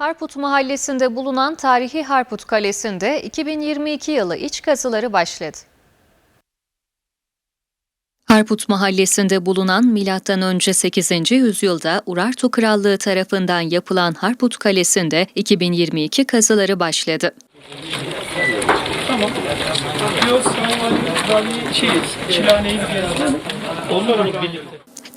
Harput Mahallesi'nde bulunan tarihi Harput Kalesi'nde 2022 yılı iç kazıları başladı. Harput Mahallesi'nde bulunan M.Ö. 8. yüzyılda Urartu Krallığı tarafından yapılan Harput Kalesi'nde 2022 kazıları başladı. Tamam.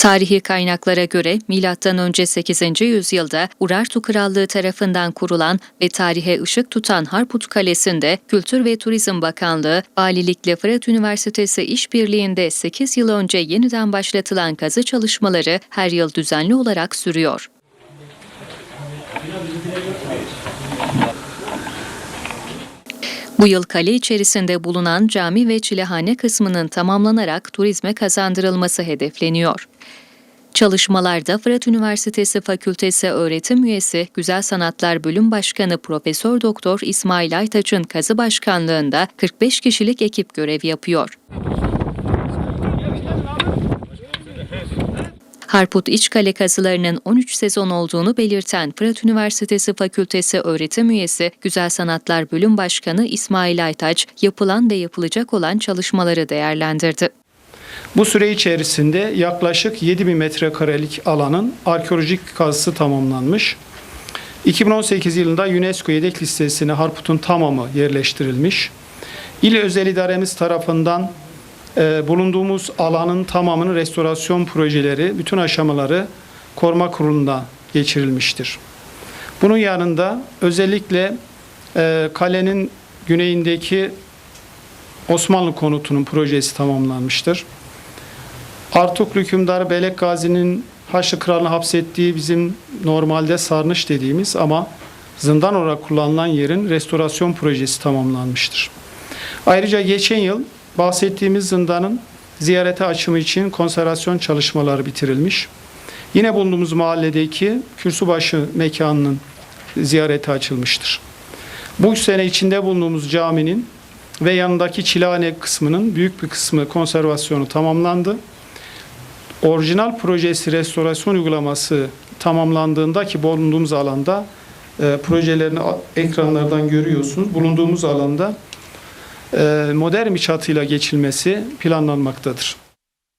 Tarihi kaynaklara göre M.Ö. 8. yüzyılda Urartu Krallığı tarafından kurulan ve tarihe ışık tutan Harput Kalesi'nde Kültür ve Turizm Bakanlığı, Valilikle Fırat Üniversitesi işbirliğinde 8 yıl önce yeniden başlatılan kazı çalışmaları her yıl düzenli olarak sürüyor. Bu yıl kale içerisinde bulunan cami ve çilehane kısmının tamamlanarak turizme kazandırılması hedefleniyor. Çalışmalarda Fırat Üniversitesi Fakültesi öğretim üyesi Güzel Sanatlar Bölüm Başkanı Profesör Doktor İsmail Aytaç'ın kazı başkanlığında 45 kişilik ekip görev yapıyor. Harput İçkale kazılarının 13 sezon olduğunu belirten Fırat Üniversitesi Fakültesi öğretim üyesi Güzel Sanatlar Bölüm Başkanı İsmail Aytaç, yapılan ve yapılacak olan çalışmaları değerlendirdi. Bu süre içerisinde yaklaşık 7000 metrekarelik alanın arkeolojik kazısı tamamlanmış. 2018 yılında UNESCO yedek listesine Harput'un tamamı yerleştirilmiş. İl özel idaremiz tarafından e, bulunduğumuz alanın tamamının restorasyon projeleri, bütün aşamaları koruma kuruluna geçirilmiştir. Bunun yanında özellikle e, kalenin güneyindeki Osmanlı konutunun projesi tamamlanmıştır. Artuklu hükümdar Belek Gazi'nin Haçlı Kralı'nı hapsettiği bizim normalde sarnıç dediğimiz ama zindan olarak kullanılan yerin restorasyon projesi tamamlanmıştır. Ayrıca geçen yıl bahsettiğimiz zindanın ziyarete açımı için konservasyon çalışmaları bitirilmiş. Yine bulunduğumuz mahalledeki Kürsübaşı mekanının ziyarete açılmıştır. Bu sene içinde bulunduğumuz caminin ve yanındaki çilehane kısmının büyük bir kısmı konservasyonu tamamlandı. Orijinal projesi restorasyon uygulaması tamamlandığında ki bulunduğumuz alanda e, projelerini ekranlardan görüyorsunuz. Bulunduğumuz alanda modern bir çatıyla geçilmesi planlanmaktadır.